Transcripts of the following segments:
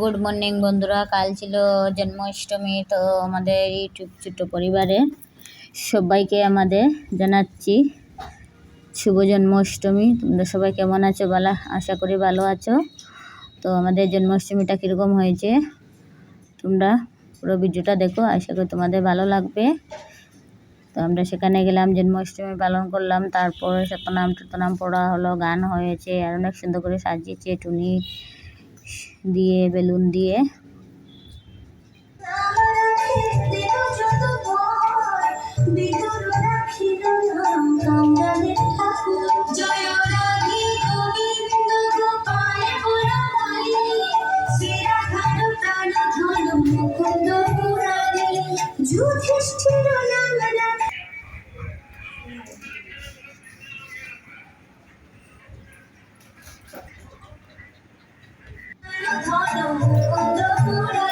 Good morning বন্ধুরা। কাল ছিল জন্মাষ্টমী, তো আমাদের ইউটিউব ছোট্ট পরিবারে সবাইকে আমাদের জানাচ্ছি শুভ জন্মাষ্টমী। তোমরা সবাই কেমন আছো বলা? আশা করি ভালো আছো। তো আমাদের জন্মাষ্টমীটা কীরকম হয়েছে? তোমরা পুরো ভিডিওটা দেখো, আশা করি তোমাদের ভালো লাগবে। তো আমরা সেখানে গেলাম, জন্মাষ্টমী পালন করলাম। তারপরে শতনাম টতনাম পড়া হলো, গান হয়েছে, আর অনেক সুন্দর করে সাজিয়েছে টুনি। দিয়ে বেলুন দিয়ে।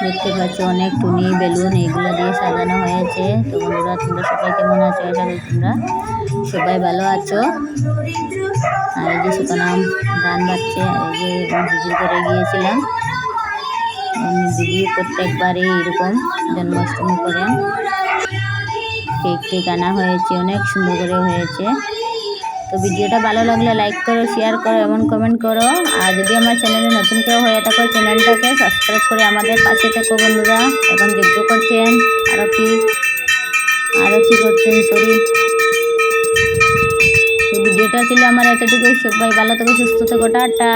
দেখতে পাচ্ছ অনেক টুনি, বেলুন এইগুলো দিয়ে সাজানো হয়েছে। তো বন্ধুরা, তোমরা সবাই কেমন আছো? করি তোমরা সবাই ভালো আছো। আর এই যে সুতনাম গান বাজছে, এই যে দিদির ঘরে গিয়েছিলাম। দিদি প্রত্যেকবারই এরকম জন্মাষ্টমী করেন কেক টেক আনা হয়েছে, অনেক সুন্দর করে হয়েছে। তো ভিডিওটা ভালো লাগলে লাইক করো শেয়ার করো, এমন কমেন্ট করো। আর যদি আমার চ্যানেলে নতুন কেউ হয়ে থাকো চ্যানেলটাকে সাবস্ক্রাইব করে আমাদের পাশে থাকো বন্ধুরা। এখন যজ্ঞ করছেন আরতি কি করছেন সরি ভিডিওটা ছিল আমার এতটুকুই। সবাই ভালো থেকো, সুস্থ থেকো, টাটা।